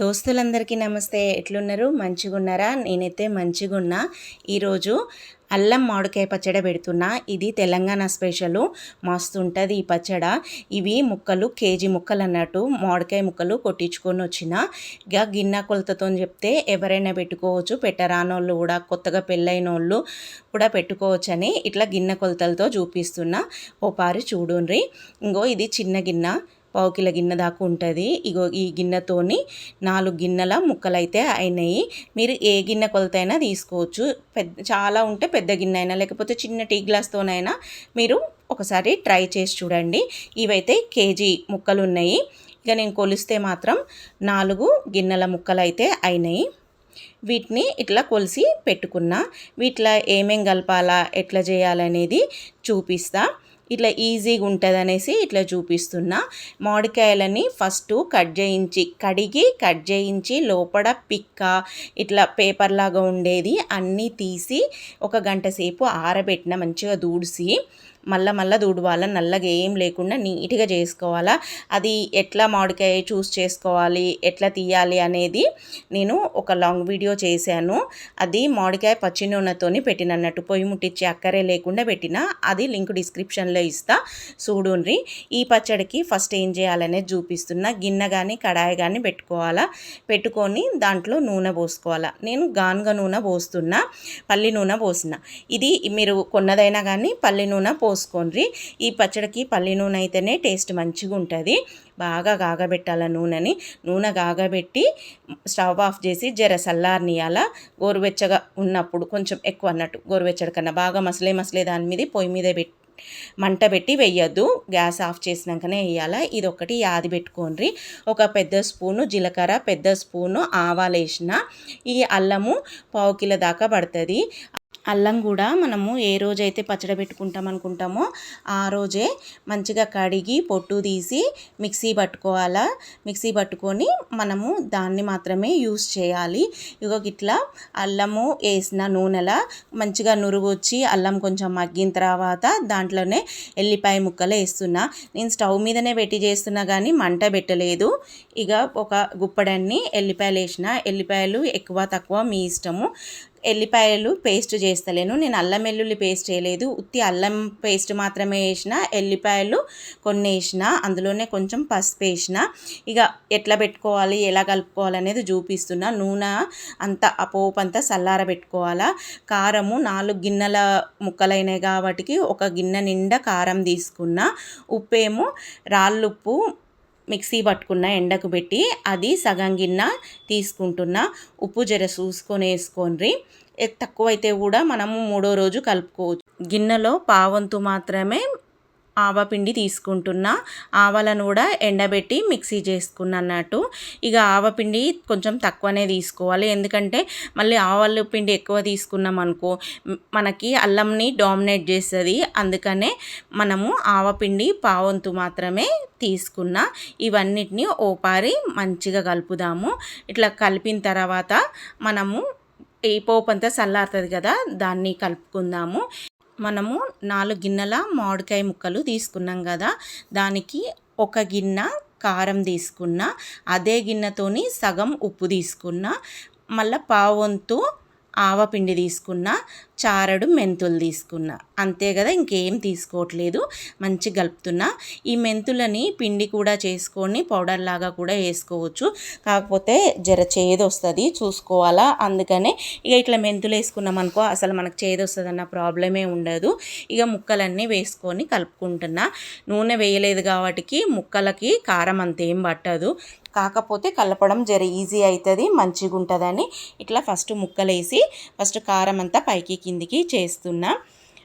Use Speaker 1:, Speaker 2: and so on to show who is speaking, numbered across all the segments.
Speaker 1: దోస్తులందరికీ నమస్తే. ఎట్లున్నారు? మంచిగా ఉన్నారా నేనైతే మంచిగా ఉన్నా ఈరోజు అల్లం మామిడికాయ పచ్చడి పెడుతున్నా. ఇది తెలంగాణ స్పెషల్. మస్తు ఉంటుంది ఈ పచ్చడ. ఇవి ముక్కలు కేజీ ముక్కలు అన్నట్టు మామిడికాయ ముక్కలు కొట్టించుకొని వచ్చిన. ఇక గిన్నె కొలతతో చెప్తే ఎవరైనా పెట్టుకోవచ్చు. పెట్టరానోళ్ళు కూడా కొత్తగా పెళ్ళైన వాళ్ళు కూడా పెట్టుకోవచ్చని ఇట్లా గిన్నె కొలతలతో చూపిస్తున్నా. ఓ పారి చూడుండ్రి. ఇంకో ఇది చిన్న గిన్నె. పావు కిలో గిన్నె దాకా ఉంటుంది. ఇగో ఈ గిన్నెతోని నాలుగు గిన్నెల ముక్కలు అయితే అయినాయి. మీరు ఏ గిన్నె కొలతైనా తీసుకోవచ్చు. పెద్ద చాలా ఉంటే పెద్ద గిన్నె అయినా లేకపోతే చిన్న టీ గ్లాస్తోనైనా మీరు ఒకసారి ట్రై చేసి చూడండి. ఇవైతే కేజీ ముక్కలు ఉన్నాయి ఇక నేను కొలిస్తే మాత్రం నాలుగు గిన్నెల ముక్కలు అయితే అయినాయి. వీటిని ఇట్లా కొలిసి పెట్టుకున్నా. వీటిలో ఏమేం కలపాలా ఎట్లా చేయాలనేది చూపిస్తా. ఇట్లా ఈజీగా ఉంటుంది అనేసి ఇట్లా చూపిస్తున్నా. మామిడికాయలని ఫస్ట్ కట్ చేయించి కడిగి కట్ చేయించి లోపల పిక్క ఇట్లా పేపర్ లాగా ఉండేది అన్నీ తీసి ఒక గంట సేపు ఆరబెట్టిన మంచిగా దూడిసి మళ్ళా మళ్ళీ దుడవాలా నల్లగా ఏం లేకుండా నీట్గా చేసుకోవాలా. అది ఎట్లా మామిడికాయ చూస్ చేసుకోవాలి ఎట్లా తీయాలి అనేది నేను ఒక లాంగ్ వీడియో చేశాను. అది మామిడికాయ పచ్చి నూనెతోని పెట్టినన్నట్టు పొయ్యి ముట్టించి అక్కరే లేకుండా పెట్టిన. అది లింక్ డిస్క్రిప్షన్లో ఇస్తా. చూడుండ్రి. ఈ పచ్చడికి ఫస్ట్ ఏం చేయాలనేది చూపిస్తున్నా. గిన్నె కానీ కడాయి కానీ పెట్టుకోవాలా. పెట్టుకొని దాంట్లో నూనె పోసుకోవాలా. నేను గానుగ నూనె పోస్తున్నా. పల్లి నూనె పోసిన. ఇది మీరు కొన్నదైనా కానీ పల్లి నూనె పోసుకోండి ఈ పచ్చడికి పల్లి నూనె అయితేనే టేస్ట్ మంచిగా ఉంటుంది. బాగా కాగబెట్టాల నూనెని. నూనె కాగబెట్టి స్టవ్ ఆఫ్ చేసి జర చల్లారనియాల గోరువెచ్చగా ఉన్నప్పుడు కొంచెం ఎక్కువ అన్నట్టు గోరువెచ్చడి కన్నా బాగా మసలే మసలే దాని మీద పొయ్యి మీద పెట్టి మంట పెట్టి వేయద్దు. గ్యాస్ ఆఫ్ చేసినాకనే వేయాలి ఇది ఒకటి యాది పెట్టుకోండి ఒక పెద్ద స్పూను జీలకర్ర పెద్ద స్పూను ఆవాలు వేసిన ఈ అల్లము పావు కిలో దాకా పడుతుంది. అల్లం కూడా మనము ఏ రోజైతే పచ్చడి పెట్టుకుంటాం అనుకుంటామో ఆ రోజే మంచిగా కడిగి పొట్టు తీసి మిక్సీ పట్టుకోవాలా. మిక్సీ పట్టుకొని మనము దాన్ని మాత్రమే యూస్ చేయాలి. ఇగో ఇట్లా అల్లము వేసిన నూనెల మంచిగా నురుగు వచ్చి అల్లం కొంచెం మగ్గిన తర్వాత దాంట్లోనే ఎల్లిపాయ ముక్కలు వేస్తున్నా. నేను స్టవ్ మీదనే పెట్టి చేస్తున్నా కానీ మంట పెట్టలేదు. ఇక ఒక గుప్పడన్ని ఎల్లిపాయలు వేసిన. ఎల్లిపాయలు ఎక్కువ తక్కువ మీ ఇష్టము. ఎల్లిపాయలు పేస్ట్ చేస్తలేను. నేను అల్లం వెల్లుల్లి పేస్ట్ చేయలేదు. ఉత్తి అల్లం పేస్ట్ మాత్రమే వేసిన ఎల్లిపాయలు కొన్ని వేసిన అందులోనే కొంచెం పసుపు వేసిన. ఇక ఎట్లా పెట్టుకోవాలి ఎలా కలుపుకోవాలి అనేది చూపిస్తున్నా. నూనె అంతా ఆ పోపు అంతా చల్లార పెట్టుకోవాలా. కారము నాలుగు గిన్నెల ముక్కలైనవి కాబట్టి ఒక గిన్నె నిండా కారం తీసుకున్న. ఉప్పేమో రాళ్ళుప్పు మిక్సీ పట్టుకున్న ఎండకు పెట్టి అది సగం గిన్నె తీసుకుంటున్న ఉప్పు జర చూసుకొని వేసుకోండి. తక్కువైతే కూడా మనము మూడో రోజు కలుపుకోవచ్చు. గిన్నెలో పావంతు మాత్రమే ఆవపిండి తీసుకుంటున్నా. ఆవాలను కూడా ఎండబెట్టి మిక్సీ చేసుకున్న అన్నట్టు. ఇక ఆవపిండి కొంచెం తక్కువనే తీసుకోవాలి. ఎందుకంటే మళ్ళీ ఆవాల పిండి ఎక్కువ తీసుకున్నాం అనుకో మనకి అల్లంని డామినేట్ చేస్తుంది. అందుకనే మనము ఆవపిండి పావంతు మాత్రమే తీసుకున్న. ఇవన్నిటిని ఓపారి మంచిగా కలుపుదాము. ఇట్లా కలిపిన తర్వాత మనము ఈ పోపు అంతా చల్లారుతుంది కదా దాన్ని కలుపుకుందాము. మనము నాలుగు గిన్నెల మామిడికాయ ముక్కలు తీసుకున్నాం కదా. దానికి ఒక గిన్నె కారం తీసుకున్న అదే గిన్నెతోని సగం ఉప్పు తీసుకున్న మళ్ళీ పావంతు ఆవపిండి తీసుకున్న చారడు మెంతులు తీసుకున్న. అంతే కదా ఇంకేం తీసుకోవట్లేదు. మంచి కలుపుతున్నా. ఈ మెంతులని పిండి కూడా చేసుకొని పౌడర్ లాగా కూడా వేసుకోవచ్చు. కాకపోతే జర చేదు వస్తుంది చూసుకోవాలా? అందుకనే ఇక ఇట్లా మెంతులు వేసుకున్నాం అనుకో అసలు మనకు చేదు వస్తుంది అన్న ప్రాబ్లమే ఉండదు. ఇక ముక్కలన్నీ వేసుకొని కలుపుకుంటున్నా. నూనె వేయలేదు కాబట్టి ముక్కలకి కారం అంతేం పట్టదు. కాకపోతే కలపడం జర ఈజీ అవుతుంది మంచిగా ఉంటుందని ఇట్లా ఫస్ట్ ముక్కలేసి ఫస్ట్ కారం అంతా పైకి కిందికి చేస్తున్నా.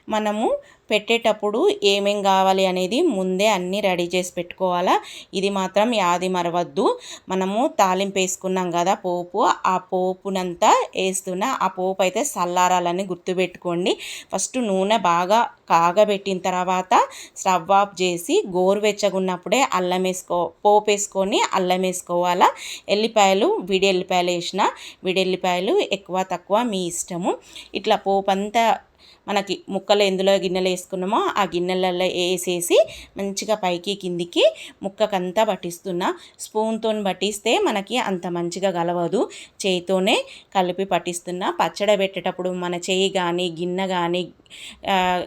Speaker 1: మనము పెట్టేటప్పుడు ఏమేం కావాలి అనేది ముందే అన్నీ రెడీ చేసి పెట్టుకోవాలా. ఇది మాత్రం యాది మరవద్దు. మనము తాలింపు వేసుకున్నాం కదా పోపు. ఆ పోపునంతా వేస్తున్నా ఆ పోపు అయితే చల్లారాలని గుర్తుపెట్టుకోండి. ఫస్ట్ నూనె బాగా కాగబెట్టిన తర్వాత స్టవ్ ఆఫ్ చేసి గోరువెచ్చగున్నప్పుడే అల్లం వేసుకో పోపు వేసుకొని అల్లం వేసుకోవాలా. ఎల్లిపాయలు విడి ఎల్లిపాయలు వేసిన విడి ఎల్లిపాయలు ఎక్కువ తక్కువ మీ ఇష్టము. ఇట్లా పోపు అంతా మనకి ముక్కలు ఎందులో గిన్నెలు వేసుకున్నామో ఆ గిన్నెలలో వేసేసి మంచిగా పైకి కిందికి ముక్కకంతా పట్టిస్తున్నా. స్పూన్తో పట్టిస్తే మనకి అంత మంచిగా కలవదు. చేయితోనే కలిపి పట్టిస్తున్నా. పచ్చడి పెట్టేటప్పుడు మన చేయి కానీ గిన్నె కానీ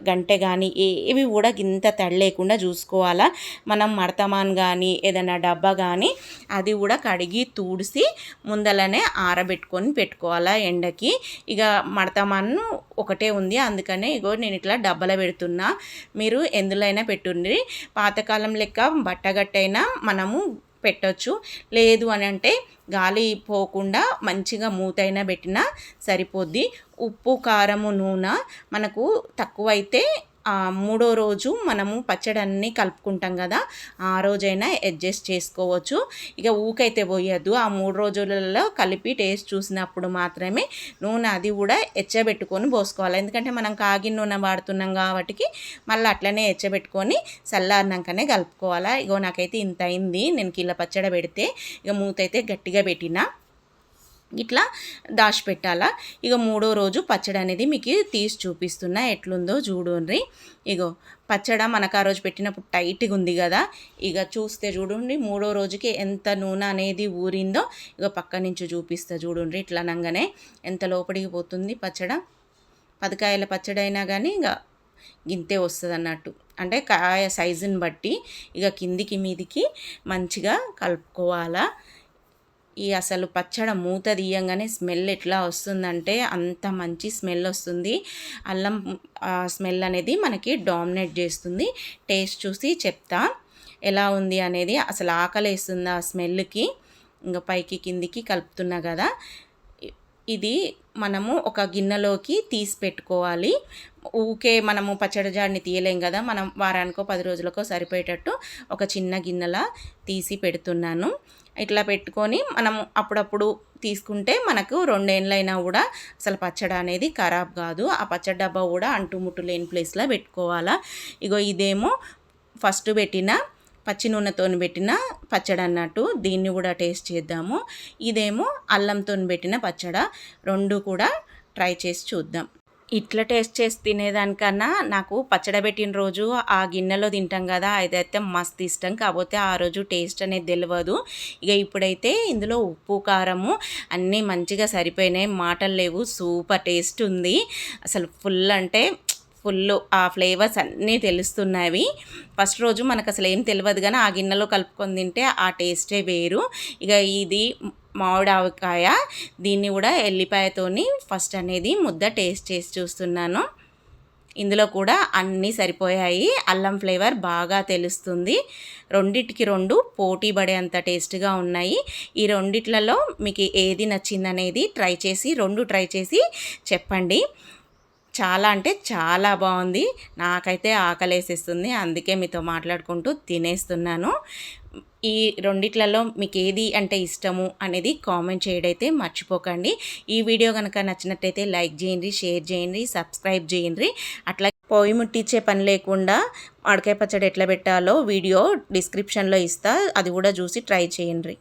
Speaker 1: గంటె కానీ ఏవి కూడా ఇంత తడి లేకుండా చూసుకోవాలా. మనం మడతమాన్ కానీ ఏదైనా డబ్బా కానీ అది కూడా కడిగి తూడిసి ముందలనే ఆరబెట్టుకొని పెట్టుకోవాలా ఎండకి. ఇక మడతమాన్ను ఒకటే ఉంది. అందుకనే ఇగో నేను ఇట్లా డబ్బల పెడుతున్నా. మీరు ఎందులో పెట్టుండ్రి. పాతకాలం లెక్క బట్టగట్టైనా మనము పెట్టచ్చు. లేదు అని అంటే గాలి పోకుండా మంచిగా మూతైనా పెట్టినా సరిపోద్ది. ఉప్పు కారము నూనె మనకు తక్కువైతే మూడో రోజు మనము పచ్చడి అన్నీ కలుపుకుంటాం కదా ఆ రోజైనా అడ్జస్ట్ చేసుకోవచ్చు. ఇక ఊకైతే పోయద్దు. ఆ మూడు రోజులలో కలిపి టేస్ట్ చూసినప్పుడు మాత్రమే నూనె అది కూడా ఎచ్చబెట్టుకొని పోసుకోవాలి. ఎందుకంటే మనం కాగిన నూనె వాడుతున్నాం కాబట్టి మళ్ళీ అట్లనే ఎచ్చబెట్టుకొని చల్లారినాకనే కలుపుకోవాలా. ఇగో నాకైతే ఇంత అయింది. నేను కిలో పచ్చడి పెడితే ఇక మూత అయితే గట్టిగా పెట్టినా. ఇట్లా దాచిపెట్టాలా. ఇక మూడో రోజు పచ్చడి అనేది మీకు తీసి చూపిస్తున్నా. ఎట్లుందో చూడండి ఇగో పచ్చడ మనకు ఆ రోజు పెట్టినప్పుడు టైట్గా ఉంది కదా. ఇక చూస్తే చూడండి మూడో రోజుకి ఎంత నూనె అనేది ఊరిందో ఇక పక్క నుంచి చూపిస్తా చూడండి ఇట్లా అనగానే ఎంత లోపలికి పోతుంది పచ్చడ. పదకాయల పచ్చడి అయినా కానీ ఇక గింతే వస్తుంది అన్నట్టు. అంటే కాయ సైజుని బట్టి ఇక కిందికి మీదికి మంచిగా కలుపుకోవాలా. ఈ అసలు పచ్చడ మూత తీయంగానే స్మెల్ ఎట్లా వస్తుందంటే అంత మంచి స్మెల్ వస్తుంది. అల్లం స్మెల్ అనేది మనకి డామినేట్ చేస్తుంది. టేస్ట్ చూసి చెప్తా. ఎలా ఉంది అనేది అసలు ఆకలేస్తుంది ఆ స్మెల్కి? ఇంకా పైకి కిందికి కలుపుతున్నా కదా. ఇది మనము ఒక గిన్నెలోకి తీసి పెట్టుకోవాలి. ఊకే మనము పచ్చడి జాడిని తీయలేం కదా మనం వారానికో పది రోజులకో సరిపోయేటట్టు ఒక చిన్న గిన్నెలా తీసి పెడుతున్నాను. ఇట్లా పెట్టుకొని మనం అప్పుడప్పుడు తీసుకుంటే మనకు రెండేళ్ళైనా కూడా అసలు పచ్చడి అనేది ఖరాబ్ కాదు. ఆ పచ్చడి డబ్బా కూడా అంటుముట్టు లేని ప్లేస్లో పెట్టుకోవాలా. ఇగో ఇదేమో ఫస్ట్ పెట్టిన పచ్చి నూనెతో పెట్టిన పచ్చడి అన్నట్టు దీన్ని కూడా టేస్ట్ చేద్దాము. ఇదేమో అల్లంతో పెట్టిన పచ్చడ. రెండు కూడా ట్రై చేసి చూద్దాం. ఇట్లా టేస్ట్ చేసి తినేదానికన్నా నాకు పచ్చడి పెట్టిన రోజు ఆ గిన్నెలో తింటాం కదా అదైతే మస్తు ఇష్టం. కాకపోతే ఆ రోజు టేస్ట్ అనేది తెలియదు ఇక ఇప్పుడైతే ఇందులో ఉప్పు కారము అన్నీ మంచిగా సరిపోయినాయి. మాటలు లేవు. సూపర్ టేస్ట్ ఉంది. అసలు ఫుల్ అంటే ఫుల్ ఆ ఫ్లేవర్స్ అన్నీ తెలుస్తున్నాయి ఫస్ట్ రోజు మనకు అసలు ఏం తెలియదు కానీ ఆ గిన్నెలో కలుపుకొని తింటే ఆ టేస్టే వేరు. ఇక ఇది మామిడావకాయ. దీన్ని కూడా ఎల్లిపాయతోని ఫస్ట్ అనేది ముద్ద టేస్ట్ చేసి చూస్తున్నాను. ఇందులో కూడా అన్నీ సరిపోయాయి. అల్లం ఫ్లేవర్ బాగా తెలుస్తుంది. రెండిటికి రెండు పోటీ పడేంత టేస్ట్గా ఉన్నాయి. ఈ రెండిట్లలో మీకు ఏది నచ్చిందనేది ట్రై చేసి రెండు ట్రై చేసి చెప్పండి. చాలా అంటే చాలా బాగుంది. నాకైతే ఆకలేసేస్తుంది. అందుకే మీతో మాట్లాడుకుంటూ తినేస్తున్నాను. ఈ రెండిట్లలో మీకు ఏది అంటే ఇష్టము అనేది కామెంట్ చేయడైతే మర్చిపోకండి. ఈ వీడియో కనుక నచ్చినట్టయితే లైక్ చేయండి షేర్ చేయండి సబ్స్క్రైబ్ చేయండి. అట్లా పొయ్యి ముట్టించే పని లేకుండా మామిడికాయ పచ్చడి ఎట్లా పెట్టాలో వీడియో డిస్క్రిప్షన్లో ఇస్తా. అది కూడా చూసి ట్రై చేయండి.